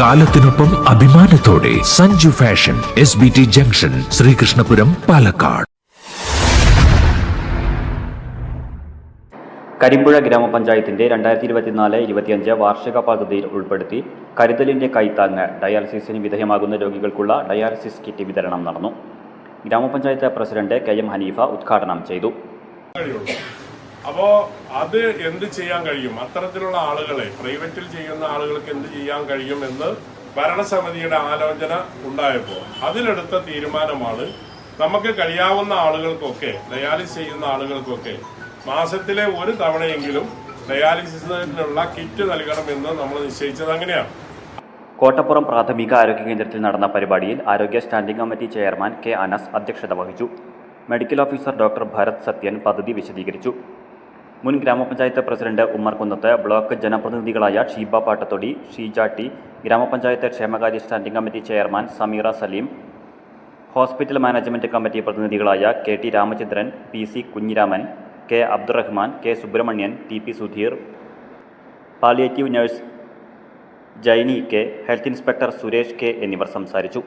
കാലത്തിനൊപ്പം അഭിമാനത്തോടെ Sanju fashion S B T junction Sreekrishnapuram Palakkad. Karimpuzha ഗ്രാമപഞ്ചായത്തിന്റെ രണ്ടായിരത്തി ഇരുപത്തിനാല് ഇരുപത്തിയഞ്ച് വാർഷിക പദ്ധതിയിൽ ഉൾപ്പെടുത്തി കരുതലിന്റെ കൈത്താങ്ങ് ഡയാലിസിസിന് വിധേയമാകുന്ന രോഗികൾക്കുള്ള ഡയാലിസിസ് കിറ്റ് വിതരണം നടന്നു. ഗ്രാമപഞ്ചായത്ത് പ്രസിഡന്റ് കെ എം ഹനീഫ ഉദ്ഘാടനം ചെയ്തു. അപ്പോ അത് എന്ത് ചെയ്യാൻ കഴിയും? അത്തരത്തിലുള്ള ആളുകളെ പ്രൈവറ്റിൽ ചെയ്യുന്ന ആളുകൾക്ക് എന്ത് ചെയ്യാൻ കഴിയും എന്ന് ഭരണസമിതിയുടെ ആലോചന ഉണ്ടായപ്പോൾ അതിലെടുത്ത തീരുമാനമാണ് നമുക്ക് കഴിയാവുന്ന ആളുകൾക്കൊക്കെ ഡയാലിസിസ് ചെയ്യുന്ന ആളുകൾക്കൊക്കെ മാസത്തിലെ ഒരു തവണയെങ്കിലും ഡയാലിസിസിനുള്ള കിറ്റ് നൽകണമെന്ന് നമ്മൾ നിശ്ചയിച്ചത് അങ്ങനെയാണ്. കോട്ടപ്പുറം പ്രാഥമിക ആരോഗ്യ കേന്ദ്രത്തിൽ നടന്ന പരിപാടിയിൽ ആരോഗ്യ standing committee chairman K Anas അധ്യക്ഷത വഹിച്ചു. Medical officer doctor Bharath Sathyan പദ്ധതി വിശദീകരിച്ചു. മുൻ ഗ്രാമപഞ്ചായത്ത് പ്രസിഡന്റ് ഉമ്മർ കുന്നത്ത് ബ്ലോക്ക് ജനപ്രതിനിധികളായ ഷീബ പാട്ടത്തൊടി ഷീജാട്ടി ഗ്രാമപഞ്ചായത്ത് ക്ഷേമകാര്യ standing committee chairman Sameera Saleem hospital management committee പ്രതിനിധികളായ K T Ramachandran P C Kunhiraman K Abdurahman K Subramanian T P Sudheer palliative nurse Jainy K health inspector Suresh K എന്നിവർ സംസാരിച്ചു.